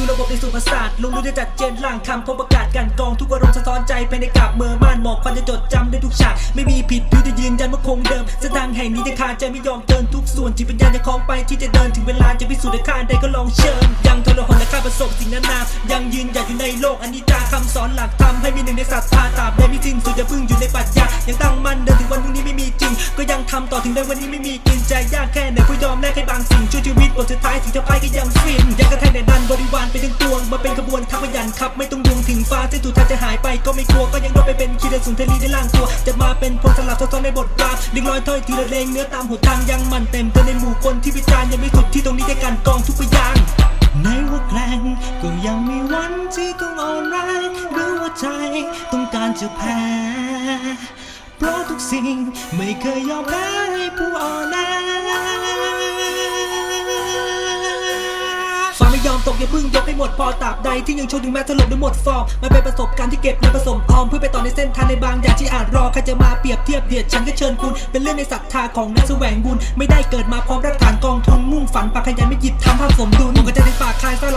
คือระบบในสุประสาทลงรู้จะจัดเจนล่างคำพบประกาศกันกองทุกอารมณ์สะท้อนใจภายในกาบเมื่อม่านหมอกควันจะจดจำได้ทุกฉากไม่มีผิดพิวจะยืนยัน คงเดิมเส้นทางแห่งนี้จะขาดใจไม่ยอมเดินทุกส่วนจิตวิญญาณจะคล้องไปที่จะเดินถึงเวลาจะพิสูจน์ได้ข้าใดก็ลองเชิญยังทรหดและข้าประสบสิ่งนั้นนายังยืนหยัดอยู่ในโลกอนิจจาคำสอนหลักธรรมให้มีหนึ่งในศรัทธาตราบใดไม่สิ้นสุดจะพึ่งอยู่ในปรัชญายังตั้งมั่นเดินถึงวันพรุ่งนี้ไม่มีจริง ก็ยังทำต่อถึงได้วันนี้ไม่มีกินใจยากแค่ไหนก็ยอมแลกให้บางสิ่งช่วยชีวิตบทสุดท้ายถึงจะไปก็ยังฟินยังกระแทกในดันบริวารไปถึงตวงมาเป็นขบวนทัพพยันขับไม่ต้อง ฟ้าเส้นสุดท้ายจะหายไปก็ไม่กลัวก็ยังรอดไปเป็นคีเดนสุนทรีได้ล่างตัว จะมาเป็นพลสลับซ้อนในบทราดึงรอยถ้อยทีละเลงเนื้อตามหัวทางยังมันเต็มเต็มในหมู่คนที่วิจารณ์ยังไม่สุดที่ตรงนี้ได้การกองทุกพยางในว่าแกล้งก็ยังมีวันที่ต้องอ่อนแรงหรือว่าใจต้องการจะแพ้เพราะทุกสิ่งไม่เคยยอมแพ้ เพึ่งยกให้หมดพอตราบใดที่ยังโชคถึงแม้ถล่มด้วยหมดฟอร์มมันเป็นประสบการณ์ที่เก็บมาผสมออมเพื่อไปต่อในเส้นทางในบางอย่างที่อาจรอใครจะมาเปรียบเทียบเดียดฉันก็เชิญคุณ เป็นเรื่องในศรัทธาของนักแสวงบุญไม่ได้เกิดมาพร้อมรักฐานกองทุนมุ่งฝันปากขยันไม่หยิบทำภาพสมดุล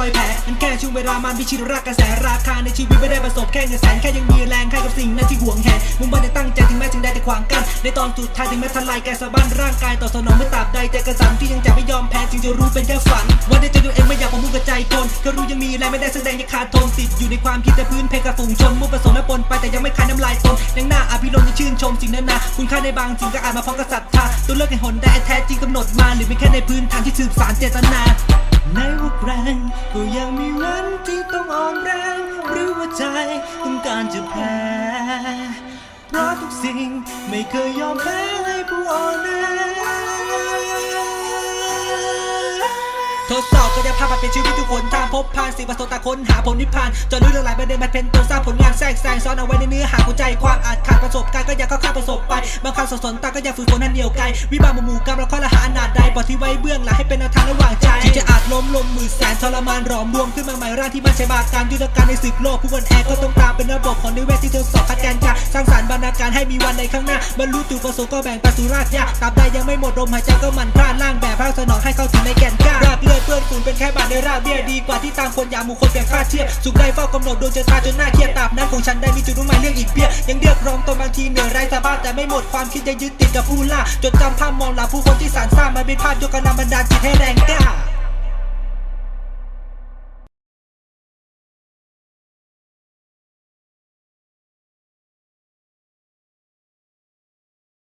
อยแผลมันแค่ช่วงเวลามันพิชิตรักกระแสราคาในชีวิตไม่ได้ประสบแค่เงินแสนแค่ยังมีแรงใครกับสิ่งนั้นที่หวงแหนมุ่งมั่นจะตั้งใจถึงแม้จึงได้แต่ขวางกัน ในตอนสุดท้ายถึงแม้ทลายแกสะบั้นร่างกายต่อสนองไม่ตราบใดแต่กระสันที่ยังจะไม่ยอมแพ้จึงจะรู้เป็นแค่ฝันวันนี้จะดูเองไม่อยากประมุ่งกับใจคนก็รู้ยังมีแรงไม่ได้แสดงยังขาดทนติดอยู่ในความคิดแต่พื้นเพกับฝูงชนมุ่งผสมและปนไปแต่ยังไม่คายน้ำลายตนยังหน้าอภิรมย์ยังชื่นชมสิ่งนั้นนะคุณค่าในบางสิ่งก็อาจมาพร้อมกับศรัทธาตัวเลือกให้หนได้แท้จริงกำหนดมาหรือเป็นแค่ในพื้นทางที่สืบสานเจตนา ง ก็ยังมีวันที่ต้องอ่อนแรง หรือว่าใจต้องการจะแพ้เพราะทุกสิ่งไม่เคยยอมแพ้ให้ผู้อ่อนแอทดสอบก็จะพามาเป็นชีวิตทุกคนทางพบผ่านสิ่งประสบตาค้นหาผลนิพพานจนลึกละลายประเด็นมันเป็นตัวสร้างผลงานแทรกแซงซ้อนเอาไว้ในเนื้อหาหัวใจความอาจขาดประสบการณ์ก็อยากเข้าข้ามประสบ บางครั้งสับสนตาก็อยากฝึกฝนนั้นเหนียวไกล วิบากหมู่หมู่กรรมและข้อละหาอนาจใดปล่อยที่ไว้เบื้องหลังให้เป็นแนวทางระหว่างใจที่จะอาจล้มลงมือแสนทรมานหลอมรวมขึ้นมาใหม่ร่างที่มันใช้บาการยุทธการในศึกโลกผู้บนแอร์ก็ต้องตามเป็นระบบของนิเวศที่ทดสอบคัดแกนจากสร้างสรรค์บรรณาการให้มีวันในข้างหน้าบรรลุจุดประสงค์ก็แบ่งไปสู่รากหญ้าตราบใดยังไม่หมดลมหายใจก็มันพลาดร่างแบบพระสนองให้เข้าถึงในแก่นกล้ารากเลือดเปื้อนฝุ่นเป็นแค่บาดในราบเบี้ยดีกว่าที่ตามคนยามหมู่คนเปลี่ยนค่าเทียบสุขใดเฝ้ากำหนดดวงชะตาจนหน้าเครียดตราบนั้นของฉันได้มีจุดมุ่งหมายเรื่องอีกเพียยังเรียกร้องตนบางทีเหนื่อยไร้สาบ้านแต่ไม่หมดความคิดจะยึดติดกับผู้ล่าจดจำภาพมองหลับผู้คนที่สารสร้างมันเป็นภาพยกกระนำบันดาลจิตให้แรงกล้า